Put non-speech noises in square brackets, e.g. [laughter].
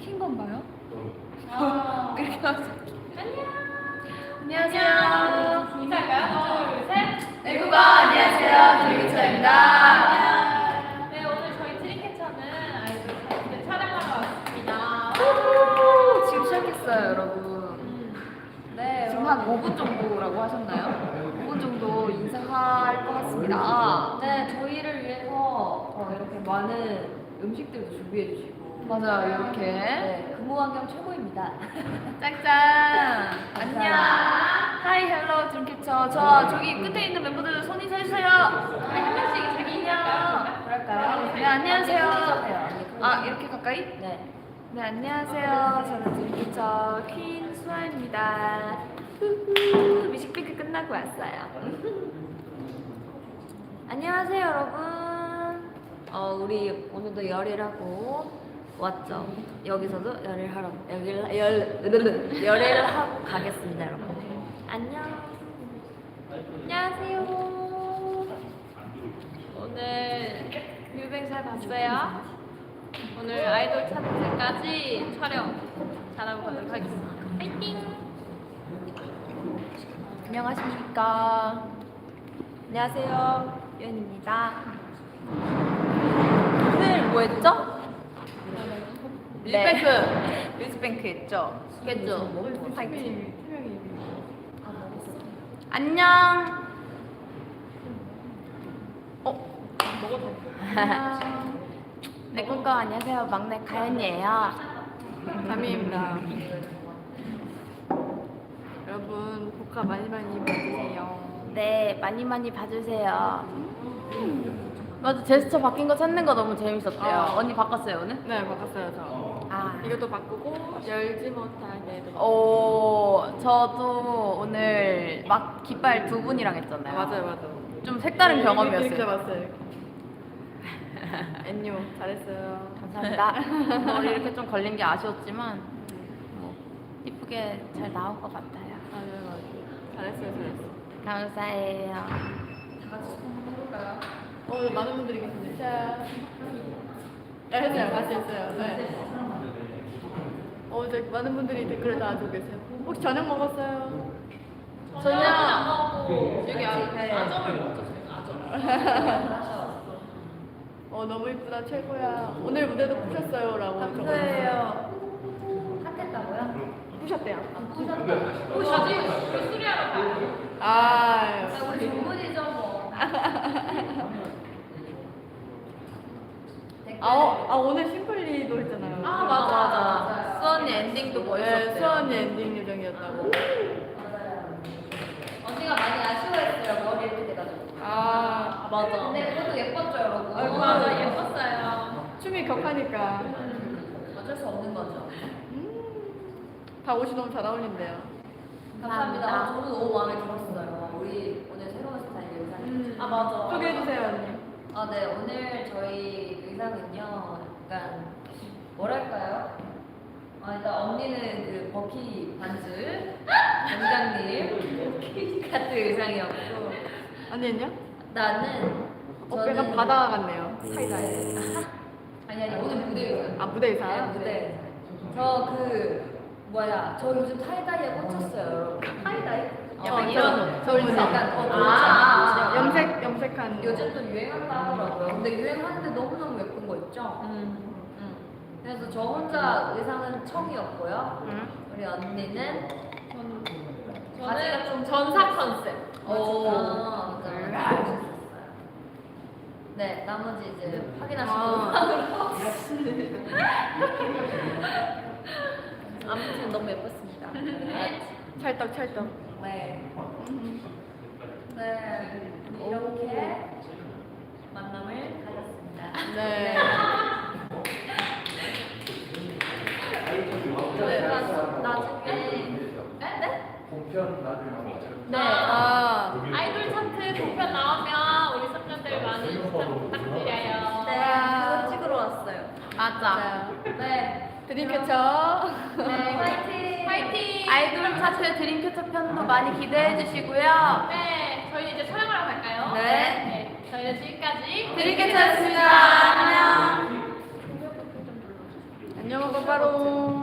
킨 건가요? 아. 이렇게 하죠. 안녕하세요. 안녕하세요. 인사할까요? 하나, 둘, 셋. 안녕하세요. 드리기처입니다. 네, 오늘 저희 트리캐쳐는 아이돌 사진을 촬영하러 왔습니다. 지금 시작했어요, 여러분. 네, 지금 한 5분 정도라고 하셨나요? 5분 정도 인사할 것 같습니다. 네, 저희를 위해서 어, 이렇게 많은 음식들도 준비해 주시고. 맞아요, 이렇게. 네, 근무 환경 최고입니다. [laughs] 짱짱. 안녕. 하이, 헬로, 드림캐쳐. 저 저기 끝에 있는 멤버들 손 인사해주세요. 한 명씩 자기 인사할까요? 그럴까요? 네, 안녕하세요. 안녕하세요. 아, 이렇게 가까이? 네. 네, 안녕하세요. 저는 드림캐쳐 퀸 수아입니다. 후후, 뮤직뱅크 끝나고 왔어요. [laughs] 안녕하세요, 여러분. 어, 우리 오늘도 열일하고 왔죠. 여기서도 열일 하러 열일 열 [laughs] 열일을 하고 가겠습니다, 여러분. 안녕. 안녕하세요. 오늘 뮤뱅 잘 봤어요? 오늘 아이돌 차트까지 촬영 잘하고 가도록 하겠습니다. 파이팅! 안녕하십니까. 안녕하세요, 유연입니다. 오늘 뭐 했죠? 네. 뮤직뱅크. [laughs] 했죠? 했죠? 파이팅. 안녕. 어? 안녕. 내꿈거 안녕하세요. 막내 가연이에요. 담임입니다. [laughs] 여러분 복화 많이 많이 봐주세요. 네, 많이 많이 봐주세요. 맞아, 제스처 바뀐 거 찾는 거 너무 재밌었대요. 어. 언니 바꿨어요, 오늘? 네 바꿨어요 저. 아. 이것도 바꾸고 열지 못한 애도. 오, 저도 오늘 막 깃발 두 분이랑 했잖아요. 맞아요 맞아요. 좀 색다른 네, 경험이었어요. 이렇게 봤어요. 엔유 잘했어요. 감사합니다. 머리 이렇게 좀 걸린 게 아쉬웠지만 뭐 이쁘게 잘 나온 것 같아요. 잘했어요 잘했어요. 감사해요. 다 같이 한번 해볼까요? 어 많은 분들이 계시네. 자. 네 했어요 같이 했어요. 네. 어 이제 많은 분들이 댓글을 달아주고 계세요. 혹시 저녁 먹었어요? 저녁 안 먹고 여기 아- 아점을 먹죠, 저희가 아점. [laughs] 어 너무 이쁘다 최고야. 오늘 무대도 푸셨어요 라고. 감사해요. 핫했다고요? 푸셨대요. 우리 자주 우리 수리하러 가요. 아. 우리 전문이죠, 뭐. 아, 어, 아 오늘 심플리도 했잖아요. 아, 맞아, 맞아. 수언니 엔딩도 네, 멋있었대요. 수원이 엔딩 예정이었다고. 언니가 많이 아쉬워했어요, 머리 이렇게 돼가지고. 아, 맞아. 근데 그래도 예뻤죠, 여러분? 아이고, 맞아, 예뻤어요. 춤이 격하니까. 어쩔 수 없는 거죠. 다 옷이 너무 잘 어울린대요. 감사합니다. 아, 감사합니다. 저도 너무 마음에 들었어요. 우리 오늘 새로운 스타일 의상. 아, 맞아. 소개해주세요, 언니. 아, 네. 오늘 저희 의상은요, 약간, 뭐랄까요? 아, 일단 언니는 그 버키 반즈, 원장님 [laughs] 같은 의상이었고, 언니는요? 나는, 어깨가 저는- 바다 같네요. 사이다에. 아니, 아니, 오늘 무대 의상. 아, 무대 의상? 네, 무대. 저 그, 뭐야, 저 요즘 타이다이에 꽂혔어요, 여러분. 타이다이? 약간 어, 이런 저 요즘 약간, 어, 아. 아, 아. 염색, 염색한. 요즘 또 유행한다 하더라고요. 근데 유행하는데 너무너무 예쁜 거 있죠? 음. 응. 그래서 저 혼자 의상은 청이었고요. 응? 우리 언니는 저는 좀 전사 컨셉. 오, 맞아, 맞아. 네, 나머지 이제 확인하시고 아. [laughs] 아무튼 너무 예뻤습니다. 네. 찰떡, 찰떡. 네. 음. 네, 이렇게 만남을 가졌습니다. 네. 저희가 나중에 네? 네? 공편 나중에 한번 봐요. 네. 아, 아이돌 차트 공편 나오면 우리 섭녀들 많은 시청 부탁드려요. 네, 그거 찍으러 왔어요. 맞아. 네. 드림캐쳐. 네, 화이팅! 파이팅! 아이돌 차트 드림캐쳐 편도 많이 기대해 주시고요. 네, 저희 이제 촬영하러 갈까요? 네. 네, 저희는 지금까지 드림캐쳐였습니다. 안녕. 안녕. 안녕, 빠빠롱.